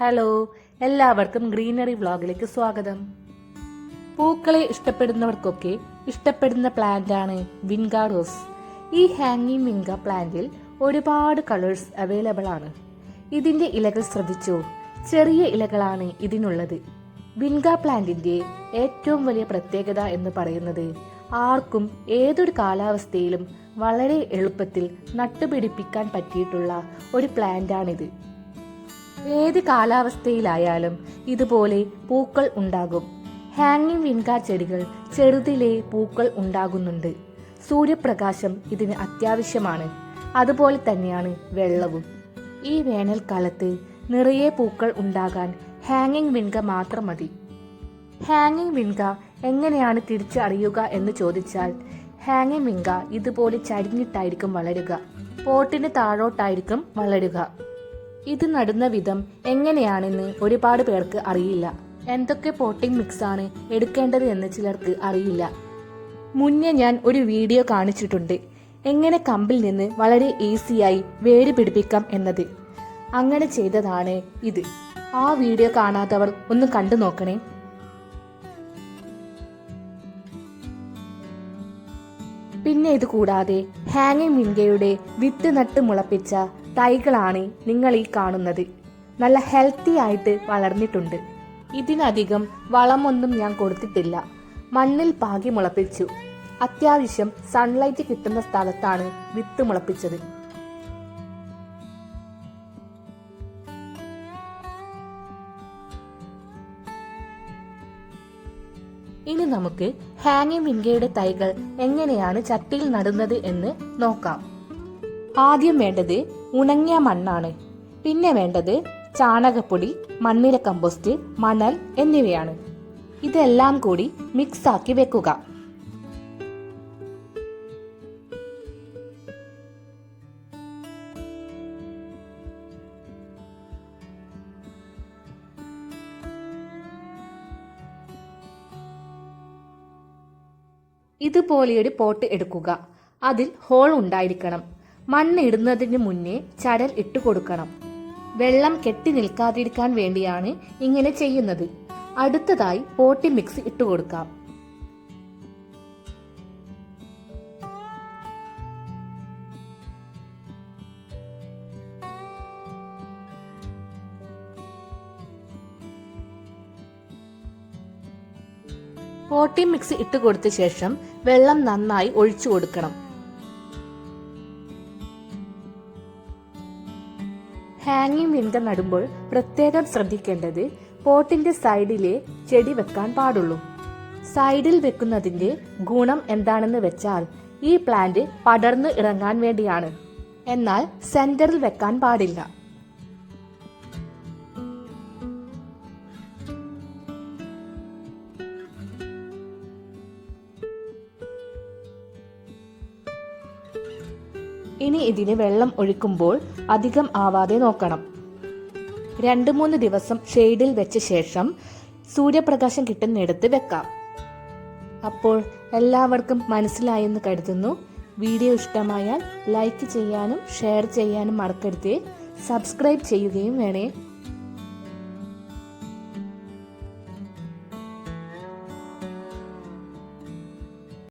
Hello എല്ലാവർക്കും greenery വ്ളോഗിലേക്ക് സ്വാഗതം. പൂക്കളെ ഇഷ്ടപ്പെടുന്നവർക്കൊക്കെ ഇഷ്ടപ്പെടുന്ന പ്ലാന്റ് ആണ് വിൻഗ റോസ്. ഈ ഹാങ്ങിങ് വിൻഗ പ്ലാന്റിൽ ഒരുപാട് കളേഴ്സ് അവൈലബിൾ ആണ്. ഇതിന്റെ ഇലകൾ ശ്രദ്ധിച്ചോ? ചെറിയ ഇലകളാണ് ഇതിനുള്ളത്. വിൻഗ പ്ലാന്റിന്റെ ഏറ്റവും വലിയ പ്രത്യേകത എന്ന് പറയുന്നത് ആർക്കും ഏതൊരു കാലാവസ്ഥയിലും വളരെ എളുപ്പത്തിൽ നട്ടുപിടിപ്പിക്കാൻ പറ്റിയിട്ടുള്ള ഒരു പ്ലാന്റാണിത് ഏത് കാലാവസ്ഥയിലായാലും ഇതുപോലെ പൂക്കൾ ഉണ്ടാകും. ഹാങ്ങിങ് വിൻകാർ ചെടികൾ ചെറുതിലെ പൂക്കൾ ഉണ്ടാകുന്നുണ്ട്. സൂര്യപ്രകാശം ഇതിന് അത്യാവശ്യമാണ്. അതുപോലെ തന്നെയാണ് വെള്ളവും. ഈ വേനൽക്കാലത്ത് നിറയെ പൂക്കൾ ഉണ്ടാകാൻ ഹാങ്ങിങ് വിൻക മാത്രം മതി. ഹാങ്ങിങ് വിൻക എങ്ങനെയാണ് തിരിച്ചറിയുക എന്ന് ചോദിച്ചാൽ ഹാങ്ങിങ് വിൻക ഇതുപോലെ ചരിഞ്ഞിട്ടായിരിക്കും വളരുക. പോട്ടിന് താഴോട്ടായിരിക്കും വളരുക. ഇത് നടുന്ന വിധം എങ്ങനെയാണെന്ന് ഒരുപാട് പേർക്ക് അറിയില്ല. എന്തൊക്കെ പോട്ടിംഗ് മിക്സ് ആണ് എടുക്കേണ്ടത് എന്ന് ചിലർക്ക് അറിയില്ല. മുന്നേ ഞാൻ ഒരു വീഡിയോ കാണിച്ചിട്ടുണ്ട്. എങ്ങനെ കമ്പിൽ നിന്ന് വളരെ ഈസിയായി വേര് പിടിപ്പിക്കാം എന്നത്. അങ്ങനെ ചെയ്തതാണ് ഇത്. ആ വീഡിയോ കാണാത്തവർ ഒന്ന് കണ്ടു നോക്കണേ. പിന്നെ ഇത് കൂടാതെ ഹാങ്ങിങ് വിൻഗയുടെ വിത്ത് നട്ട് മുളപ്പിച്ച തൈകളാണ് നിങ്ങൾ ഈ കാണുന്നത്. നല്ല ഹെൽത്തി ആയിട്ട് വളർന്നിട്ടുണ്ട്. ഇതിനധികം വളമൊന്നും ഞാൻ കൊടുത്തിട്ടില്ല. മണ്ണിൽ പാകി മുളപ്പിച്ചു. അത്യാവശ്യം സൺലൈറ്റ് കിട്ടുന്ന സ്ഥലത്താണ് വിത്ത് മുളപ്പിച്ചത്. ഇനി നമുക്ക് ഹാങ്ങിങ് വിൻഗയുടെ തൈകൾ എങ്ങനെയാണ് ചട്ടിയിൽ നടുന്നത് എന്ന് നോക്കാം. ആദ്യം വേണ്ടത് ഉണങ്ങിയ മണ്ണാണ്. പിന്നെ വേണ്ടത് ചാണകപ്പൊടി മണ്ണിര കമ്പോസ്റ്റ് മണൽ എന്നിവയാണ്. ഇതെല്ലാം കൂടി മിക്സ് ആക്കി വെക്കുക. ഇതുപോലെയൊരു പോട്ട് എടുക്കുക. അതിൽ ഹോൾ ഉണ്ടായിരിക്കണം. മണ്ണ് ഇടുന്നതിന് മുന്നേ ചരൽ ഇട്ടു കൊടുക്കണം. വെള്ളം കെട്ടി നിൽക്കാതിരിക്കാൻ വേണ്ടിയാണ് ഇങ്ങനെ ചെയ്യുന്നത്. അടുത്തതായി പോട്ടി മിക്സ് ഇട്ടു കൊടുക്കാം. പോട്ടി മിക്സ് ഇട്ട് കൊടുത്ത ശേഷം വെള്ളം നന്നായി ഒഴിച്ചു കൊടുക്കണം. ഹാങ്ങിങ് വിൻഗർ നടുമ്പോൾ പ്രത്യേകം ശ്രദ്ധിക്കേണ്ടത് പോട്ടിന്റെ സൈഡിലെ ചെടി വെക്കാൻ പാടുള്ളൂ. സൈഡിൽ വെക്കുന്നതിന്റെ ഗുണം എന്താണെന്ന് വെച്ചാൽ ഈ പ്ലാന്റ് പടർന്നു ഇറങ്ങാൻ വേണ്ടിയാണ്. എന്നാൽ സെന്ററിൽ വെക്കാൻ പാടില്ല. ഇനി ഇതിന് വെള്ളം ഒഴിക്കുമ്പോൾ അധികം ആവാതെ നോക്കണം. രണ്ട് മൂന്ന് ദിവസം ഷെയ്ഡിൽ വെച്ച ശേഷം സൂര്യപ്രകാശം കിട്ടുന്നിടത്ത് വെക്കാം. അപ്പോൾ എല്ലാവർക്കും മനസ്സിലായെന്ന് കരുതുന്നു. വീഡിയോ ഇഷ്ടമായാൽ ലൈക്ക് ചെയ്യാനും ഷെയർ ചെയ്യാനും മറക്കരുത്. സബ്സ്ക്രൈബ് ചെയ്യുകയും വേണേ.